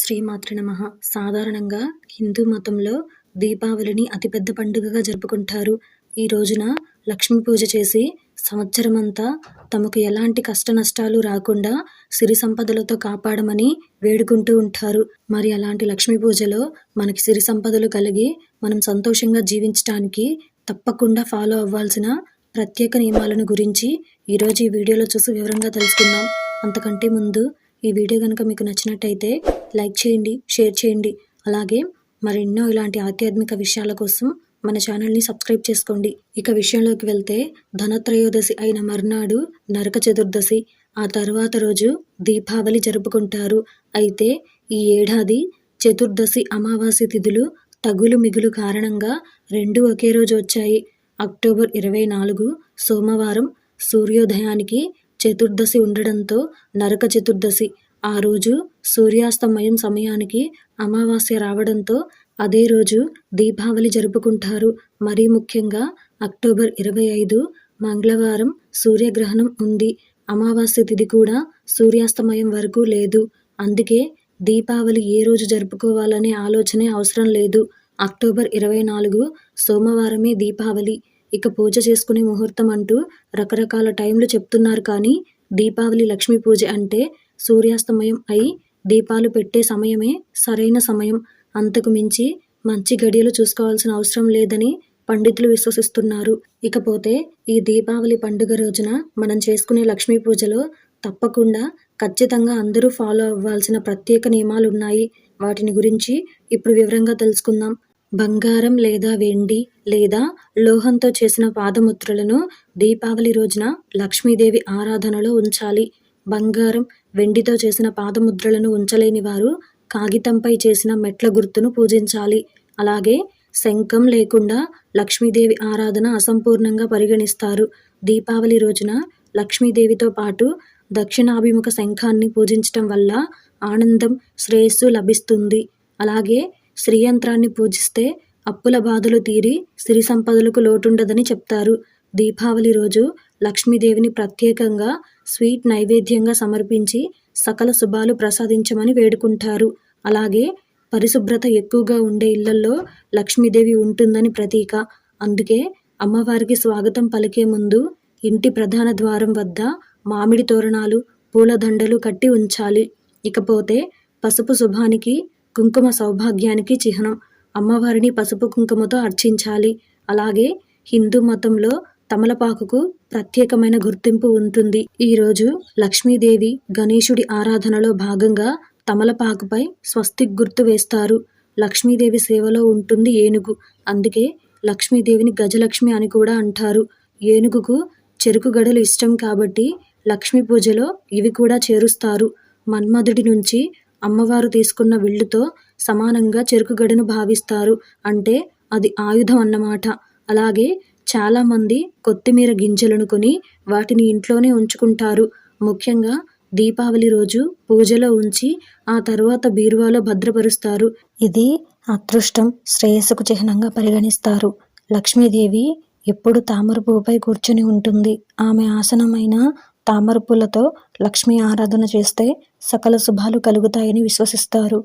శ్రీమాతృ నమ. సాధారణంగా హిందూ మతంలో దీపావళిని అతిపెద్ద పండుగగా జరుపుకుంటారు. ఈ రోజున లక్ష్మీ పూజ చేసి సంవత్సరమంతా తమకు ఎలాంటి కష్ట నష్టాలు రాకుండా సిరి సంపదలతో కాపాడమని వేడుకుంటూ ఉంటారు. మరి అలాంటి లక్ష్మీ పూజలో మనకి సిరి సంపదలు కలిగి మనం సంతోషంగా జీవించటానికి తప్పకుండా ఫాలో అవ్వాల్సిన ప్రత్యేక నియమాలను గురించి ఈరోజు ఈ వీడియోలో చూసి వివరంగా తెలుసుకుందాం. అంతకంటే ముందు ఈ వీడియో కనుక మీకు నచ్చినట్టయితే లైక్ చేయండి షేర్ చేయండి. అలాగే మరెన్నో ఇలాంటి ఆధ్యాత్మిక విషయాల కోసం మన ఛానల్ని సబ్స్క్రైబ్ చేసుకోండి. ఇక విషయంలోకి వెళ్తే ధనత్రయోదశి అయిన మర్నాడు నరక చతుర్దశి. ఆ తర్వాత రోజు దీపావళి జరుపుకుంటారు. అయితే ఈ ఏడాది చతుర్దశి అమావాస్య తిథులు తగులు మిగులు కారణంగా రెండు ఒకే రోజు వచ్చాయి. అక్టోబర్ ఇరవై నాలుగు సోమవారం సూర్యోదయానికి చతుర్దశి ఉండడంతో నరక చతుర్దశి. ఆ రోజు సూర్యాస్తమయం సమయానికి అమావాస్య రావడంతో అదే రోజు దీపావళి జరుపుకుంటారు. మరీ ముఖ్యంగా అక్టోబర్ ఇరవై ఐదు మంగళవారం సూర్యగ్రహణం ఉంది. అమావాస్య తిథి కూడా సూర్యాస్తమయం వరకు లేదు. అందుకే దీపావళి ఏ రోజు జరుపుకోవాలనే ఆలోచనే అవసరం లేదు. అక్టోబర్ ఇరవై నాలుగు సోమవారమే దీపావళి. ఇక పూజ చేసుకునే ముహూర్తం అంటూ రకరకాల టైంలు చెప్తున్నారు కానీ దీపావళి లక్ష్మీ పూజ అంటే సూర్యాస్తమయం అయి దీపాలు పెట్టే సమయమే సరైన సమయం. అంతకు మించి మంచి గడియలు చూసుకోవాల్సిన అవసరం లేదని పండితులు విశ్వసిస్తున్నారు. ఇకపోతే ఈ దీపావళి పండుగ రోజున మనం చేసుకునే లక్ష్మీ పూజలో తప్పకుండా ఖచ్చితంగా అందరూ ఫాలో అవ్వాల్సిన ప్రత్యేక నియమాలు ఉన్నాయి వాటిని గురించి ఇప్పుడు వివరంగా తెలుసుకుందాం. బంగారం లేదా వెండి లేదా లోహంతో చేసిన పాదముద్రలను దీపావళి రోజున లక్ష్మీదేవి ఆరాధనలో ఉంచాలి. బంగారం వెండితో చేసిన పాదముద్రలను ఉంచలేని వారు కాగితంపై చేసిన మెట్ల గుర్తును పూజించాలి. అలాగే శంఖం లేకుండా లక్ష్మీదేవి ఆరాధన అసంపూర్ణంగా పరిగణిస్తారు. దీపావళి రోజున లక్ష్మీదేవితో పాటు దక్షిణాభిముఖ శంఖాన్ని పూజించటం వల్ల ఆనందం శ్రేయస్సు లభిస్తుంది. అలాగే శ్రీయంత్రాన్ని పూజిస్తే అప్పుల బాధలు తీరి సిరి సంపదలకు లోటుండదని చెప్తారు. దీపావళి రోజు లక్ష్మీదేవిని ప్రత్యేకంగా స్వీట్ నైవేద్యంగా సమర్పించి సకల శుభాలు ప్రసాదించమని వేడుకుంటారు. అలాగే పరిశుభ్రత ఎక్కువగా ఉండే ఇళ్ళలో లక్ష్మీదేవి ఉంటుందని ప్రతీక. అందుకే అమ్మవారికి స్వాగతం పలికే ముందు ఇంటి ప్రధాన ద్వారం వద్ద మామిడి తోరణాలు పూలదండలు కట్టి ఉంచాలి. ఇకపోతే పసుపు శుభానికి కుంకుమ సౌభాగ్యానికి చిహ్నం. అమ్మవారిని పసుపు కుంకుమతో అర్చించాలి. అలాగే హిందూ మతంలో తమలపాకుకు ప్రత్యేకమైన గుర్తింపు ఉంటుంది. ఈరోజు లక్ష్మీదేవి గణేశుడి ఆరాధనలో భాగంగా తమలపాకుపై స్వస్తిక్ గుర్తు వేస్తారు. లక్ష్మీదేవి సేవలో ఉంటుంది ఏనుగు. అందుకే లక్ష్మీదేవిని గజలక్ష్మి అని కూడా అంటారు. ఏనుగుకు చెరుకు గడలు ఇష్టం కాబట్టి లక్ష్మీ పూజలో ఇవి కూడా చేరుస్తారు. మన్మధుడి నుంచి అమ్మవారు తీసుకున్న విల్లుతో సమానంగా చెరుకు గడను భావిస్తారు. అంటే అది ఆయుధం అన్నమాట. అలాగే చాలామంది కొత్తిమీర గింజలను కొని వాటిని ఇంట్లోనే ఉంచుకుంటారు. ముఖ్యంగా దీపావళి రోజు పూజలో ఉంచి ఆ తర్వాత బీరువాలో భద్రపరుస్తారు. ఇది అదృష్టం శ్రేయస్సుకు చిహ్నంగా పరిగణిస్తారు. లక్ష్మీదేవి ఎప్పుడు తామర పువ్వుపై కూర్చుని ఉంటుంది. ఆమె ఆసనమైన తామర పూలతో లక్ష్మీ ఆరాధన చేస్తే సకల శుభాలు కలుగుతాయని విశ్వసిస్తారు.